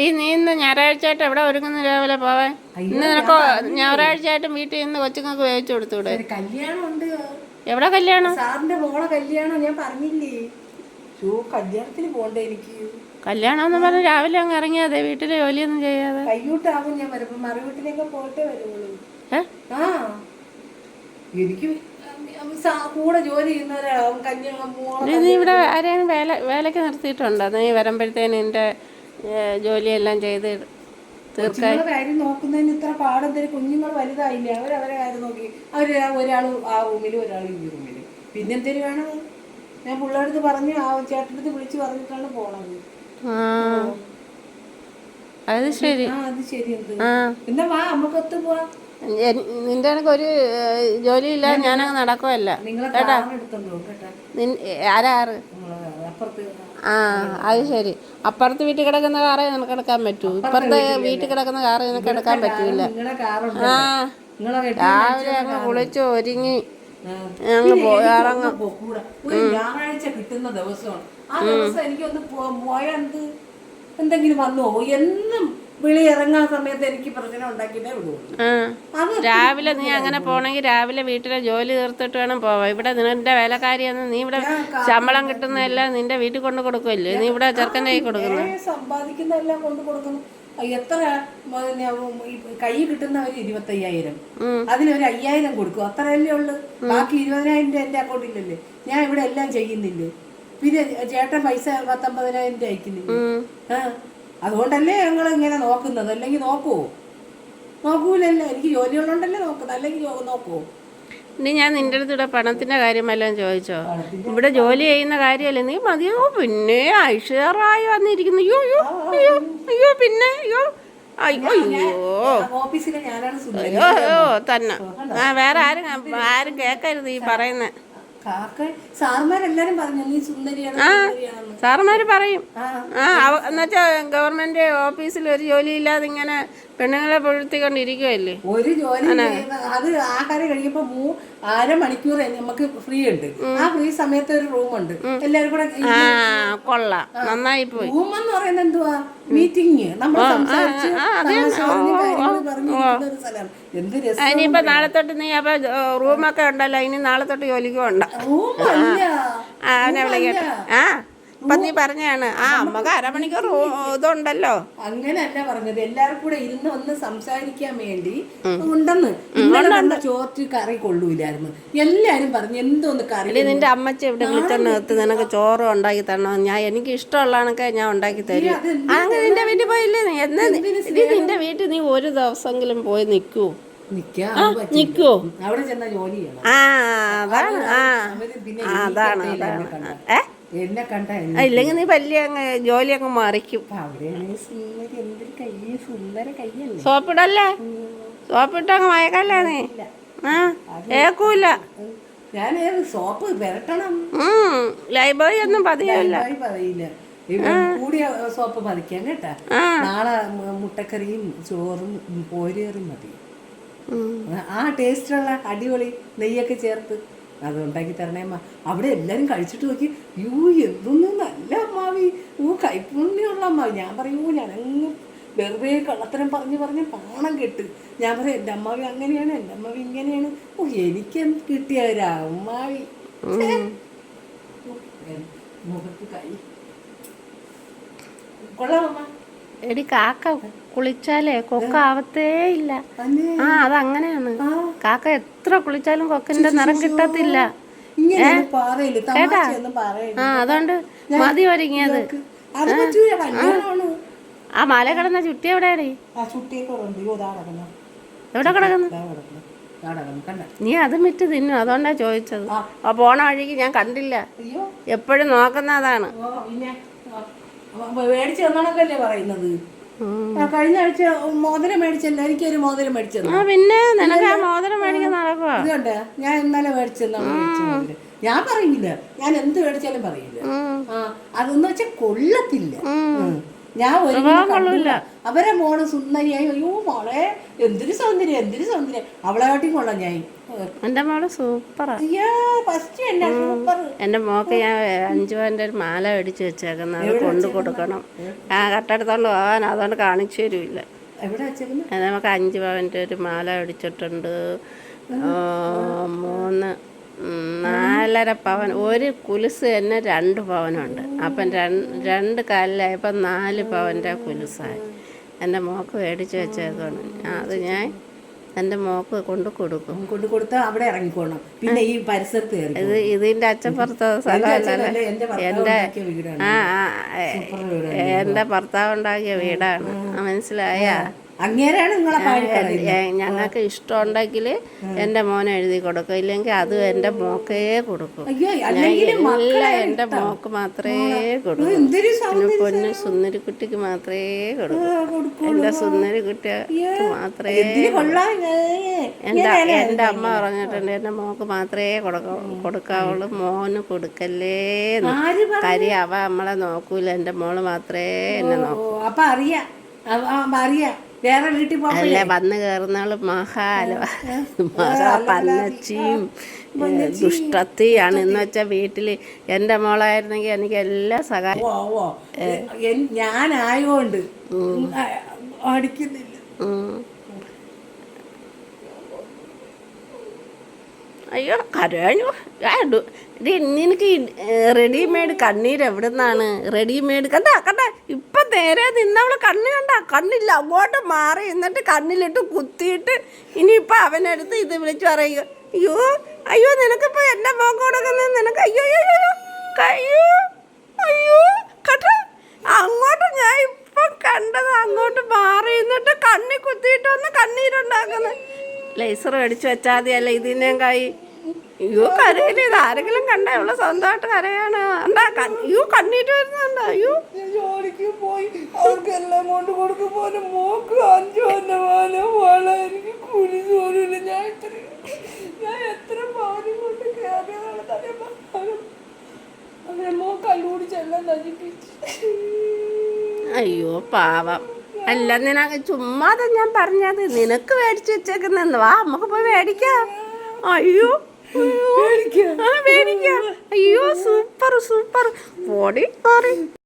ഈ നീ ഇന്ന് ഞായറാഴ്ചയായിട്ട് എവിടെ ഒരുങ്ങുന്നു രാവിലെ പോവാൻ? ഇന്ന് നിനക്ക് ഞായറാഴ്ചയായിട്ടും വീട്ടിൽ നിന്ന് കൊച്ചുങ്ങൾക്ക് വേവിച്ചു കൊടുത്തൂടെ കല്യാണം ഉണ്ട് എവിടെ കല്യാണം? സാറിന്റെ മോളെ കല്യാണം ഞാൻ പറഞ്ഞില്ലേ? കല്യാണത്തിന് പോണ്ടേ എനിക്ക്? കല്യാണം എന്ന് പറഞ്ഞ് രാവിലെ അങ്ങ് ഇറങ്ങിയാതെ വീട്ടിലെ ജോലിയൊന്നും ചെയ്യാതെ? കയ്യൂട്ടാവും ഞാൻ വരുമ്പോ. മറുവീട്ടിലേക്ക് പോയിട്ടേ വരുള്ളൂ ആ. എനിക്ക് കൂടെ ജോലി ചെയ്യുന്നവരാ കല്യാണം നീ- ഇവിടെ ആരെയും വേല വേലയ്ക്ക് നിർത്തിയിട്ടുണ്ടോ? നീ വരുമ്പോഴത്തേന് ഏ, ജോലിയെല്ലാം ചെയ്ത് തീർക്കാൻ. കൊച്ചുങ്ങളെ കാര്യം നോക്കുന്നതിന് ഇത്ര പാടെന്തൊരു കുഞ്ഞുങ്ങൾ വലുതായില്ലേ? അവരവരെ കാര്യം നോക്കി. ഒരാൾ ആ റൂമിലും ഒരാൾ ഈ റൂമിലും. പിന്നെന്തൊരു വേണം? ഞാൻ പിള്ളേടുത്ത് പറഞ്ഞു ആ ചേട്ടടുത്ത് വിളിച്ച് പറഞ്ഞിട്ടാണ് പോണത്. ആ. അത് ശരി. ആ അത് ശരി എന്ത്. ആ. എന്നാ വാ നമുക്ക് ഒത്തു പോവാം. എൻ- നിന്റെ കണക്ക് ഒരു ജോലിയില്ല ഞാനങ്ങ് നടക്കുമല്ല പോകും കേട്ടോ? ആരാറ് ആ അത് ശരി. അപ്പുറത്ത് വീട്ടിൽ കിടക്കുന്ന കാറേ നിനക്ക് എടുക്കാൻ പറ്റൂ. ഇപ്പുറത്തെ വീട്ടിൽ കിടക്കുന്ന കാറ് നിനക്ക് എടുക്കാൻ പറ്റൂല. ആ രാവിലെ അങ്ങ് കുളിച്ച് ഒരുങ്ങി ഞങ്ങൾ ഇറങ്ങും. ഞായറാഴ്ച കിട്ടുന്ന ദിവസമാണ്. ആ ദിവസം എനിക്കൊന്ന് പോ- പോയാ എന്ത്? എന്തെങ്കിലും വന്നു എന്നും വിളി ഇറങ്ങാൻ സമയത്ത് എനിക്ക് പ്രശ്നം ഉണ്ടാക്കിയിട്ടേ വിടുള്ളൂ രാവിലെ നീ അങ്ങനെ പോണെങ്കിൽ രാവിലെ വീട്ടിലെ ജോലി തീർത്തിട്ട് വേണം പോവാ ഇവിടെ നിന്റെ വേലക്കാരിയെന്ന് നീ ഇവിടെ ശമ്പളം കിട്ടുന്നതെല്ലാം നിന്റെ വീട്ടിൽ കൊണ്ട് കൊടുക്കുമല്ലേ നീ ഇവിടെ ചെറുക്കന്റെ കൈ കൊടുക്കുന്നു. സമ്പാദിക്കുന്നതെല്ലാം കൊണ്ട് കൊടുക്കുന്നു എത്ര കൈ കിട്ടുന്ന കിട്ടുന്നവര് ഇരുപത്തയ്യായിരം. ഉം. അതിനൊരു അയ്യായിരം കൊടുക്കും. അത്രയല്ലേ ഉള്ളു. ബാക്കി ഇരുപതിനായിരം രൂപ എന്റെ അക്കൗണ്ടില്ലല്ലേ ഞാൻ ഇവിടെ എല്ലാം ചെയ്യുന്നില്ലേ? പിന്നെ ചേട്ടൻ പൈസ പത്തൊമ്പതിനായിരം രൂപ അയക്കുന്നില്ലേ? അതുകൊണ്ടല്ലേ ഞങ്ങൾ ഇങ്ങനെ നോക്കുന്നത്? അല്ലെങ്കിൽ നോക്കൂ. നോക്കൂലല്ലേ? എനിക്ക് ജോലികളുണ്ടല്ലേ നോക്കുന്നത്? അല്ലെങ്കിൽ നോക്കൂ. ഇനി ഞാൻ നിന്റെ അടുത്തൂടെ പണത്തിന്റെ കാര്യം ചോദിച്ചോ? ഇവിടെ ജോലി ചെയ്യുന്ന കാര്യമല്ലേ? നീ മതിയോ? പിന്നെ ഐശ്വറായി വന്നിരിക്കുന്നു. അയ്യോ അയ്യോ അയ്യോ അയ്യോ പിന്നെ അയ്യോ. അയ്യോ. അയ്യോ ഓഫീസിലെ ഞാനാണ് സുന്ദരി. അയ്യോ തന്നെ. ആ വേറെ ആരും ആരും കേൾക്കരുത് ഈ പറയുന്നത് സാർമാരെല്ലാരും പറഞ്ഞു നീ സുന്ദരിയാണ് സാറന്മാര് പറയും. ആ. എന്നുവെച്ചാൽ ഗവൺമെന്റ് ഓഫീസിൽ ഒരു ജോലിയില്ലാതെ ഇങ്ങനെ പെണ്ണുങ്ങളെ പുഴത്തിക്കൊണ്ടിരിക്കുവല്ലേ? ഒരു ജോലി അത് ആഹാരം കഴിയുമ്പോ മൂ അരമണിക്കൂർ നമുക്ക് ഫ്രീ ഉണ്ട്. ആ ഫ്രീ സമയത്ത് ഒരു റൂം ഉണ്ട്. എല്ലാരും കൂടെ കൊള്ളാം. നന്നായി പോയി. റൂം എന്ന് പറയുന്നത് എന്തുവാ? മീറ്റിംഗ് നമ്മൾ സംസാരിച്ച് എന്ത് രസം ഇനിയിപ്പോ നാളെ തൊട്ട് നീ അപ്പൊ റൂമൊക്കെ ഉണ്ടല്ലോ. ഇനി നാളെ തൊട്ട് ജോലിക്ക് പോണ്ട അല്ല. ആ അവനെ വിളിക്കട്ടെ. ആ. ഇപ്പൊ നീ പറഞ്ഞാണ്. ആ അമ്മയ്ക്ക് അരമണിക്കൂർ ഇതുണ്ടല്ലോ. അങ്ങനെയല്ല പറഞ്ഞത്. എല്ലാവരും കൂടെ ഇരുന്ന് ഒന്ന് സംസാരിക്കാൻ വേണ്ടി ഉണ്ടെന്ന്. ഇന്നലെ ചോറ്റ് കറി കൊള്ളൂലായിരുന്നു. എല്ലാരും പറഞ്ഞു എന്തോന്ന് കറി നിന്റെ അമ്മച്ചി ഇവിടെ വിളിച്ചോണ്ട് നിർത്തി നിനക്ക് ചോറ് ഉണ്ടാക്കി തരണം? ഞാൻ എനിക്ക് ഇഷ്ടമുള്ളതൊക്കെ ഞാൻ ഉണ്ടാക്കി തരും. അങ്ങനെ നിന്റെ വീട്ടിൽ പോയില്ലേ നീ? എന്നാ നിന്റെ വീട്ടിൽ നീ ഒരു ദിവസമെങ്കിലും പോയി നിൽക്കൂ. നിൽക്കുവോ അവിടെ ചെന്ന ജോലി ആ അതാണ്. ആ അതാണ് അതാണ്. ഏഹ് ഏ? എന്നെ കണ്ട ഇല്ലെങ്കിൽ നീ വലിയ അങ്ങ് ജോലി അങ്ങ് മറിക്കും. സോപ്പിടല്ലേ? സോപ്പിട്ട് അങ്ങ് മയക്കല്ലേ. നീ ആ ഏക്കൂല. ഞാൻ സോപ്പ് പെരട്ടണം? ലൈബ്രറി ഒന്നും പതിയല്ല പറയില്ല കൂടിയ സോപ്പ് പതിക്കാൻ കേട്ടാ. നാളെ മുട്ടക്കറിയും ചോറും പോരുകറിയും മതി. ആ ടേസ്റ്റുള്ള അടിപൊളി നെയ്യൊക്കെ ചേർത്ത് അത് ഉണ്ടാക്കി തരണേ അമ്മ. അവിടെ എല്ലാവരും കഴിച്ചിട്ട് നോക്കി. യൂ എന്തൊന്നും നല്ല അമ്മാവി. ഊ കൈപ്പുണ്യമുള്ള അമ്മാവി. ഞാൻ പറയൂ ഞാൻ അങ്ങ് വെറുതെ കള്ളത്തരം പറഞ്ഞ് പറഞ്ഞ് പാണം കെട്ട്. ഞാൻ പറയും എന്റെ അമ്മാവി അങ്ങനെയാണ് എന്റെ അമ്മാവി ഇങ്ങനെയാണ്. ഓ എനിക്ക് കിട്ടിയ ഒരു അമ്മാവി? മുഖത്ത് കൈ. കൊള്ളാം അമ്മ. എടി കാക്ക കുളിച്ചാലേ കൊക്ക ആവത്തേ ഇല്ല. ആ അതങ്ങനെയാണ്. അങ്ങനെയാണ് കാക്ക എത്ര കുളിച്ചാലും കൊക്കിന്റെ നിറം കിട്ടത്തില്ല. കേട്ടാ? ആ അതുകൊണ്ട് മതി ഒരുങ്ങിയത്. അത് ആ മല കിടന്ന ചുറ്റി എവിടെയാണ് എവിടെ കിടക്കുന്നു? നീ അത് മിറ്റ് തിന്നു അതുകൊണ്ടാ ചോദിച്ചത്. ആ. പോണ വഴിക്ക് ഞാൻ കണ്ടില്ല. എപ്പോഴും നോക്കുന്ന അതാണ് മേടിച്ച് തന്നണക്കല്ലേ പറയുന്നത്. കഴിഞ്ഞ ആഴ്ച മോതിരം മേടിച്ചല്ലോ. എനിക്കൊരു മോതിരം മേടിച്ചു പിന്നെ നിനക്ക് മോതിരം മേടിക്കാൻ നടക്കുക ഞാൻ ഇന്നലെ മേടിച്ചെന്നാണ് ഞാൻ പറയില്ല ഞാൻ എന്ത് മേടിച്ചാലും പറയില്ല ആ അതെന്ന് വെച്ചാൽ കൊള്ളത്തില്ല. ഞാൻ ഒരു അവരെ മോൾ സുന്ദരിയായി. അയ്യോ മോളെ എന്തൊരു സൗന്ദര്യം എന്തൊരു സൗന്ദര്യം. അവളെ കാട്ടി കൊള്ളാം ഞാൻ. എന്റെ മോൾ സൂപ്പറാ. ഫസ്റ്റ് എന്നെ സൂപ്പർ. എന്റെ മോക്ക് ഞാൻ അഞ്ചു പവന്റെ ഒരു മാല മേടിച്ചു വെച്ചേക്കുന്ന. അത് കൊണ്ടു കൊടുക്കണം. ആ കട്ടെടുത്തോണ്ട് പോകാൻ അതുകൊണ്ട് കാണിച്ചു തരൂല്ല. നമുക്ക് അഞ്ചു പവന്റെ ഒരു മാല മേടിച്ചിട്ടുണ്ട്. മൂന്ന്. നാലര പവൻ ഒരു കുലുസ് തന്നെ രണ്ട് പവനുണ്ട്. അപ്പം രണ്ട് രണ്ട് കാലിലായപ്പോൾ നാല് പവന്റെ കുലുസായി. എന്റെ മോക്ക് മേടിച്ച് വെച്ചേക്കാണ് അത് ഞാൻ എന്റെ മോക്ക് കൊണ്ട് കൊടുക്കും. കൊണ്ട് കൊടുത്താൽ അവിടെ ഇറങ്ങിക്കോണം. പിന്നെ ഈ പരിസരത്ത് ഇത് ഇതിന്റെ അച്ഛപ്പുറത്ത് സ്ഥലമല്ല എന്റെ ആ എന്റെ ഭർത്താവ് ഉണ്ടാക്കിയ വീടാണ്. മനസ്സിലായാ? അങ്ങേരാണ് നിങ്ങളെ ഞങ്ങൾക്ക് ഇഷ്ടമുണ്ടെങ്കിൽ എന്റെ മോനെ എഴുതി കൊടുക്കും. ഇല്ലെങ്കിൽ അത് എന്റെ മോക്കേ കൊടുക്കും. അല്ലെങ്കിലും എന്റെ മോക്ക് മാത്രമേ കൊടുക്കും. പൊന്ന് സുന്ദരി കുട്ടിക്ക് മാത്രമേ കൊടുക്കൂ. കൊടുക്കും എന്റെ സുന്ദരിക്കുട്ടിക്ക് മാത്രമേ എന്റെ എന്റെ എന്റെ അമ്മ പറഞ്ഞിട്ടുണ്ട് എന്റെ മോക്ക് മാത്രമേ കൊടുക്ക കൊടുക്കാവുള്ളൂ. മോന് കൊടുക്കല്ലേ കരി? കാര്യം അവ നമ്മളെ നോക്കൂല. എന്റെ മോൾ മാത്രമേ എന്നെ നോക്കൂ. അപ്പൊ അറിയാം. അറിയാം. വേറെ വീട്ടിൽ അല്ല വന്ന് കയറുന്നാൾ മഹാല മഹാ പന്നച്ചിയും ദുഷ്ടത്തിയാണ്. എന്ന് വെച്ചാൽ വീട്ടിൽ എന്റെ മോളായിരുന്നെങ്കിൽ എനിക്ക് എല്ലാ സഹായം ഓ ഓ എൻ- ഞാനായോണ്ട് അടിക്കുന്നില്ല. ഉം. അയ്യോ കരഞ്ഞു ആ, നിനക്ക് റെഡിമെയ്ഡ് കണ്ണീര് എവിടെ നിന്നാണ് റെഡിമെയ്ഡ് കണ്ട കണ്ട ഇപ്പൊ നേരെ നിന്നവൾ കണ്ണ് കണ്ട കണ്ണില്ല അങ്ങോട്ട് മാറി എന്നിട്ട് കണ്ണിലിട്ട് കുത്തിയിട്ട് ഇനിയിപ്പൊ അവനടുത്ത് ഇത് വിളിച്ചു പറയുക അയ്യോ അയ്യോ നിനക്കിപ്പോ എന്റെ കൊടുക്കുന്നത് നിനക്ക് അയ്യോ അയ്യോ അയ്യോ അയ്യോ കട്ട അങ്ങോട്ട് ഞാൻ ഇപ്പൊ കണ്ടത് അങ്ങോട്ട് മാറി എന്നിട്ട് കണ്ണി കുത്തിയിട്ട് വന്ന് കണ്ണീരുണ്ടാക്കുന്നത്. ലേസർ മേടിച്ചു വെച്ചാൽ മതിയല്ല ഇതിനേം കൈ? അയ്യോ കരയില്ല ഇത്? ആരെങ്കിലും കണ്ട ഇവിടെ സ്വന്തമായിട്ട് കരയാണ്. എന്താ അയ്യോ കണ്ണീട്ട് വരുന്നുണ്ട് അയ്യോ. ജോലിക്ക് പോയി. അവർക്ക് എല്ലാം കൊണ്ട് കൊടുക്കും പോലെ മോക്ക് അഞ്ചു വന്ന പോലെ മോളെ എനിക്ക് കുഴി ജോലിയില്ല ഞാൻ എത്ര ഞാൻ എത്ര പാതി കൊണ്ട് കയറിയതാണ് തന്നെ അവരെ മോ കല്ലൂടി ചെല്ലാൻ നശിപ്പിച്ചു അയ്യോ പാവം. അല്ല നിനക്ക് ചുമ്മാതെ ഞാൻ പറഞ്ഞത് നിനക്ക് മേടിച്ചു വെച്ചേക്കുന്നെന്ന് വാ നമുക്ക് പോയി മേടിക്കാം. അയ്യോ മേടിക്കാം. അയ്യോ സൂപ്പർ സൂപ്പർ. പൊടി മാറി.